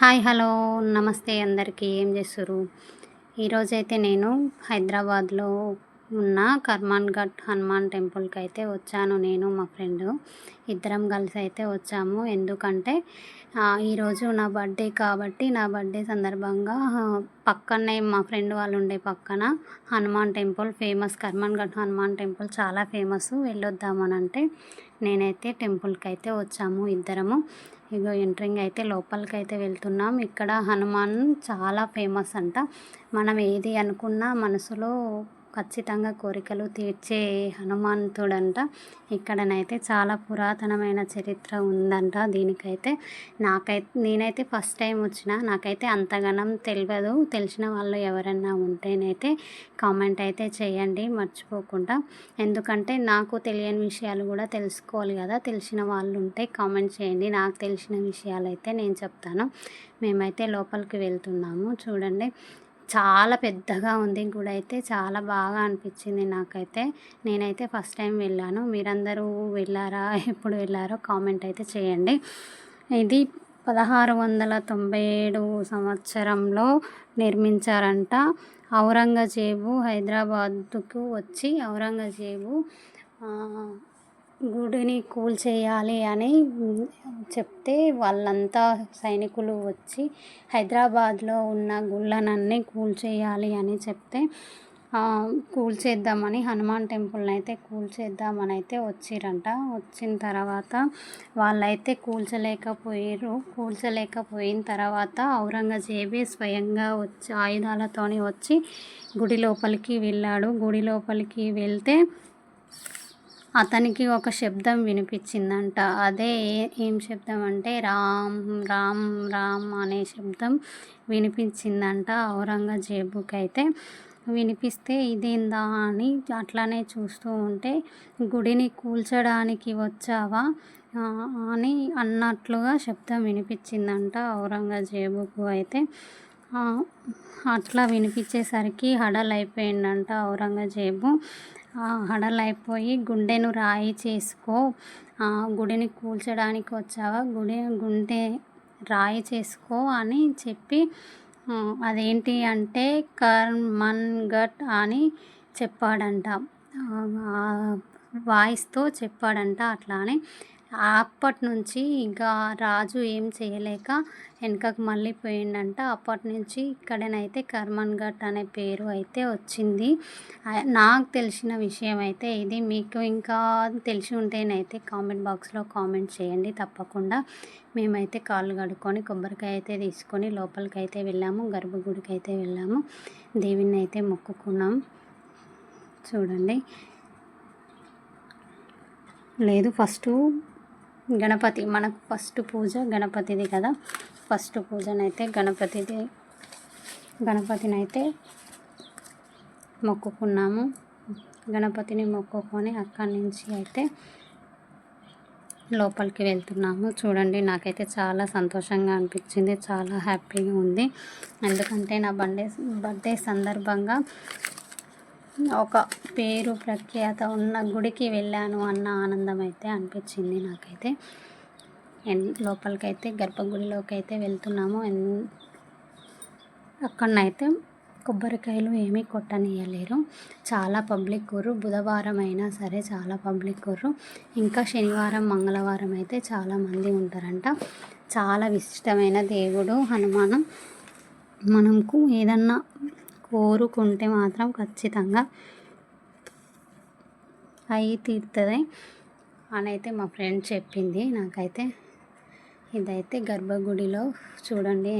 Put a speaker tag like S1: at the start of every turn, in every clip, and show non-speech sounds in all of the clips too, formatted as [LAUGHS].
S1: Hi hello నమస్తే అందరికీ ఏం చేస్తారు ఈరోజైతే నేను హైదరాబాద్లో ఉన్న కర్మాన్ ఘట్ హనుమాన్ టెంపుల్కి అయితే వచ్చాను నేను మా ఫ్రెండ్ ఇద్దరం కలిసి అయితే వచ్చాము ఎందుకంటే ఈరోజు నా బర్త్డే కాబట్టి నా బర్త్డే సందర్భంగా పక్కనే మా ఫ్రెండ్ వాళ్ళు ఉండే పక్కన Hanuman temple famous Karmanghat Hanuman temple చాలా ఫేమస్ వెళ్ళొద్దామని అంటే నేనైతే టెంపుల్కి అయితే వచ్చాము ఇద్దరము ఇగో ఎంట్రింగ్ అయితే లోపలికైతే వెళ్తున్నాం ఇక్కడ హనుమాన్ చాలా ఫేమస్ అంట మనం ఏది అనుకున్నా మనసులో ఖచ్చితంగా కోరికలు తీర్చే హనుమంతుడంట ఇక్కడనైతే చాలా పురాతనమైన చరిత్ర ఉందంట దీనికైతే నాకైతే నేనైతే ఫస్ట్ టైం వచ్చిన నాకైతే అంతగనం తెలియదు తెలిసిన వాళ్ళు ఎవరన్నా ఉంటేనైతే కామెంట్ అయితే చేయండి మర్చిపోకుండా ఎందుకంటే నాకు తెలియని విషయాలు కూడా తెలుసుకోవాలి కదా తెలిసిన వాళ్ళు ఉంటే కామెంట్ చేయండి నాకు తెలిసిన విషయాలు అయితే నేను చెప్తాను మేమైతే లోపలికి వెళ్తున్నాము చూడండి చాలా పెద్దగా ఉంది గుడి అయితే చాలా బాగా అనిపించింది నాకైతే నేనైతే ఫస్ట్ టైం వెళ్ళాను మీరందరూ వెళ్ళారా [LAUGHS] ఎప్పుడు వెళ్ళారో కామెంట్ అయితే చేయండి ఇది పదహారు వందల తొంభై ఏడు సంవత్సరంలో నిర్మించారంట ఔరంగజేబు హైదరాబాద్కు వచ్చి ఔరంగజేబు గుడిని కూల్చేయాలి అని చెప్తే వాళ్ళంతా సైనికులు వచ్చి హైదరాబాద్లో ఉన్న గుళ్ళనన్నీ కూల్చేయాలి అని చెప్తే కూల్చేద్దామని హనుమాన్ టెంపుల్ని అయితే కూల్చేద్దామని అయితే వచ్చిరంట వచ్చిన తర్వాత వాళ్ళైతే కూల్చలేకపోయారు కూల్చలేకపోయిన తర్వాత ఔరంగజేబే స్వయంగా వచ్చి ఆయుధాలతోని వచ్చి గుడి లోపలికి వెళ్ళాడు గుడి లోపలికి వెళ్తే అతనికి ఒక శబ్దం వినిపించిందంట అదే ఏం శబ్దం అంటే రామ్ రామ్ రామ్ అనే శబ్దం వినిపించిందంట ఔరంగజేబుకి అయితే వినిపిస్తే ఇదేందా అని అట్లానే చూస్తూ ఉంటే గుడిని కూల్చడానికి వచ్చావా అని అన్నట్లుగా శబ్దం వినిపించిందంట ఔరంగజేబుకు అయితే అట్లా వినిపించేసరికి హడలైపోయిందంట ఔరంగజేబు హడలైపోయి గుండెను రాయి చేసుకో గుడిని కూల్చడానికి వచ్చావా గుడి గుండె రాయి చేసుకో అని చెప్పి అదేంటి అంటే మన్ గట్ అని చెప్పాడంట వాయిస్తో చెప్పాడంట అట్లానే అప్పటి నుంచి ఇంకా రాజు ఏం చేయలేక వెనకకు మళ్ళీ పోయిండంట అప్పటి నుంచి ఇక్కడనైతే కర్మన్ ఘట్ అనే పేరు అయితే వచ్చింది నాకు తెలిసిన విషయం అయితే ఇది మీకు ఇంకా తెలిసి ఉంటేనైతే కామెంట్ బాక్స్లో కామెంట్ చేయండి తప్పకుండా మేమైతే కాళ్ళు కడుక్కొని కొబ్బరికాయ అయితే తీసుకొని లోపలికి అయితే వెళ్ళాము గర్భగుడికి అయితే వెళ్ళాము దేవిని అయితే మొక్కుకున్నాం చూడండి లేదు ఫస్టు గణపతి మనకు ఫస్ట్ పూజ గణపతిది కదా ఫస్ట్ పూజనైతే గణపతిది గణపతినైతే మొక్కుకున్నాము గణపతిని మొక్కుకొని అక్కడి నుంచి అయితే లోపలికి వెళ్తున్నాము చూడండి నాకైతే చాలా సంతోషంగా అనిపించింది చాలా హ్యాపీగా ఉంది ఎందుకంటే నా బర్త్డే బర్త్డే సందర్భంగా ఒక పేరు ప్రఖ్యాత ఉన్న గుడికి వెళ్ళాను అన్న ఆనందం అయితే అనిపించింది నాకైతే లోపలికైతే గర్భగుడిలోకి అయితే వెళ్తున్నాము అక్కడనైతే కొబ్బరికాయలు ఏమీ కొట్టనీయలేరు చాలా పబ్లిక్ కూరు బుధవారం అయినా సరే చాలా పబ్లిక్ కూరు ఇంకా శనివారం మంగళవారం అయితే చాలామంది ఉంటారంట చాలా విశిష్టమైన దేవుడు హనుమానం మనకు ఏదన్నా కోరుకుంటే మాత్రం ఖచ్చితంగా అయి తీరుతుంది అని అయితే మా ఫ్రెండ్ చెప్పింది నాకైతే ఇదైతే గర్భగుడిలో చూడండి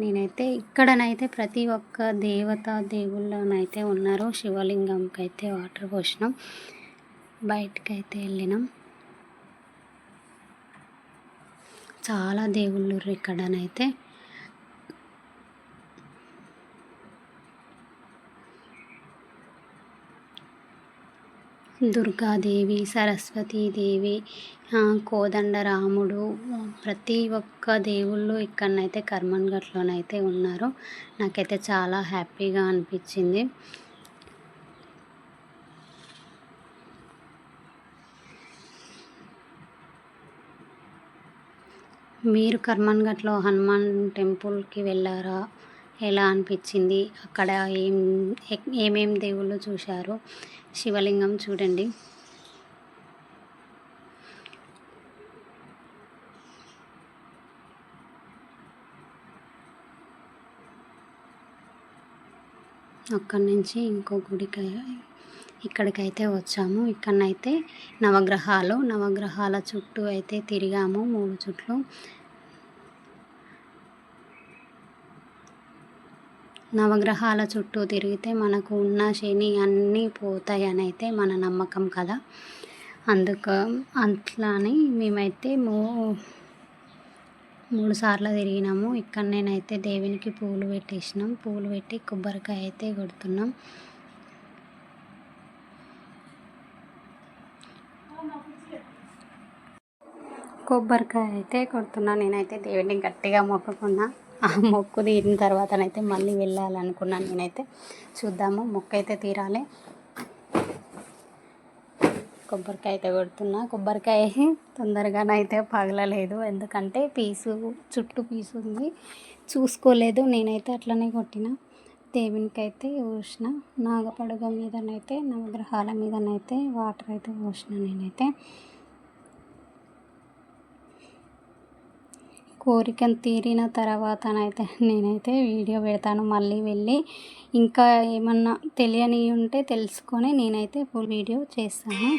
S1: నేనైతే ఇక్కడనైతే ప్రతి ఒక్క దేవత దేవుళ్ళనైతే ఉన్నారు శివలింగంకి అయితే వాటర్ పోసినాం బయటకైతే వెళ్ళినాం చాలా దేవుళ్ళు ఇక్కడనైతే దుర్గాదేవి సరస్వతీదేవి కోదండరాముడు ప్రతి ఒక్క దేవుళ్ళు ఇక్కడనైతే కర్మన్ ఉన్నారు నాకైతే చాలా హ్యాపీగా అనిపించింది మీరు కర్మన్ హనుమాన్ టెంపుల్కి వెళ్ళారా ఎలా అనిపించింది అక్కడ ఏం ఏమేం దేవుళ్ళు చూశారు శివలింగం చూడండి అక్కడి నుంచి ఇంకో గుడికి ఇక్కడికైతే వచ్చాము ఇక్కడనైతే నవగ్రహాలు నవగ్రహాల చుట్టూ అయితే తిరిగాము మూడు చుట్లు నవగ్రహాల చుట్టూ తిరిగితే మనకు ఉన్న శని అన్నీ అని అయితే మన నమ్మకం కదా అందుకు అట్లానే మేమైతే మూ మూడు సార్లు తిరిగినాము ఇక్కడ నేనైతే దేవునికి పూలు పెట్టేసినాం పూలు పెట్టి కొబ్బరికాయ అయితే కొడుతున్నాం కొబ్బరికాయ అయితే కొడుతున్నా నేనైతే దేవుడిని గట్టిగా మొక్కుకున్నా ఆ మొక్కు తీరిన తర్వాతనైతే మళ్ళీ వెళ్ళాలనుకున్నాను నేనైతే చూద్దాము మొక్క అయితే తీరాలి కొబ్బరికాయ అయితే కొడుతున్నా కొబ్బరికాయ తొందరగానైతే పగలలేదు ఎందుకంటే పీసు చుట్టూ పీసు ఉంది చూసుకోలేదు నేనైతే అట్లనే కొట్టిన దేవునికి అయితే పోసిన నాగపడగ మీదనైతే నవగ్రహాల మీదనైతే వాటర్ అయితే పోసిన నేనైతే కోరికను తీరిన తర్వాతనైతే నేనైతే వీడియో పెడతాను మళ్ళీ వెళ్ళి ఇంకా ఏమన్నా తెలియని ఉంటే తెలుసుకొని నేనైతే ఫుల్ వీడియో చేస్తాను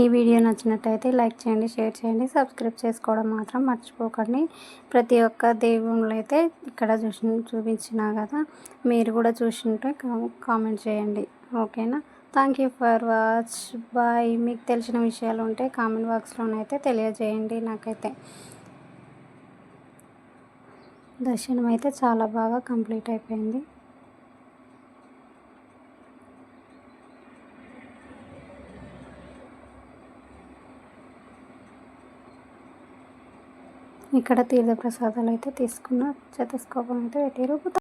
S1: ఈ వీడియో నచ్చినట్టయితే లైక్ చేయండి షేర్ చేయండి సబ్స్క్రైబ్ చేసుకోవడం మాత్రం మర్చిపోకండి ప్రతి ఒక్క దేవుళ్ళు అయితే ఇక్కడ చూసి చూపించినా కదా మీరు కూడా చూసింటే కామెంట్ చేయండి ఓకేనా thank you for watch bye మీకు తెలిసిన విషయాలు ఉంటే కామెంట్ బాక్స్లోనైతే తెలియజేయండి నాకైతే దర్శనం అయితే చాలా బాగా కంప్లీట్ అయిపోయింది ఇక్కడ తీర్థ ప్రసాదాలు అయితే తీసుకున్న చేతస్కోపం అయితే పెట్టారు.